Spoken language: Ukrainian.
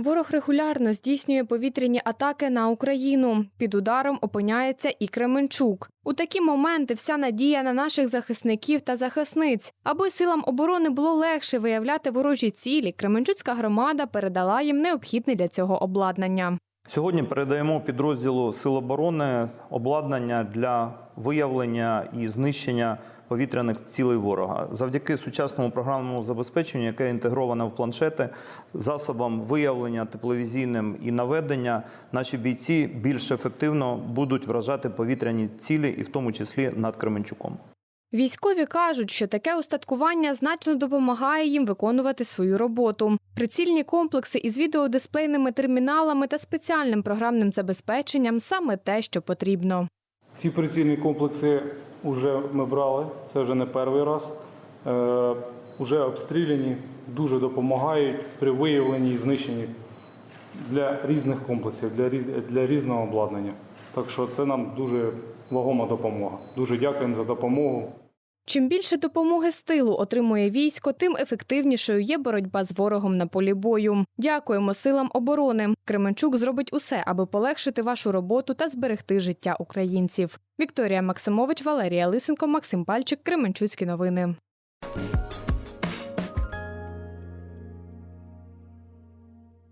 Ворог регулярно здійснює повітряні атаки на Україну. Під ударом опиняється і Кременчук. У такі моменти вся надія на наших захисників та захисниць. Аби силам оборони було легше виявляти ворожі цілі, Кременчуцька громада передала їм необхідне для цього обладнання. Сьогодні передаємо підрозділу Сил оборони обладнання для виявлення і знищення повітряних цілей ворога завдяки сучасному програмному забезпеченню, яке інтегроване в планшети, засобам виявлення тепловізійним і наведення, наші бійці більш ефективно будуть вражати повітряні цілі, і в тому числі над Кременчуком. Військові кажуть, що таке устаткування значно допомагає їм виконувати свою роботу. Прицільні комплекси із відеодисплейними терміналами та спеціальним програмним забезпеченням саме те, що потрібно. Ці прицільні комплекси вже ми брали, це вже не перший раз. Е, Уже обстріляні, дуже допомагають при виявленні і знищенні для різних комплексів, для, для різного обладнання. Так що це нам дуже вагома допомога. Дуже дякуємо за допомогу. Чим більше допомоги з тилу отримує військо, тим ефективнішою є боротьба з ворогом на полі бою. Дякуємо силам оборони. Кременчук зробить усе, аби полегшити вашу роботу та зберегти життя українців. Вікторія Максимович, Валерія Лисенко, Максим Пальчик, Кременчуцькі новини.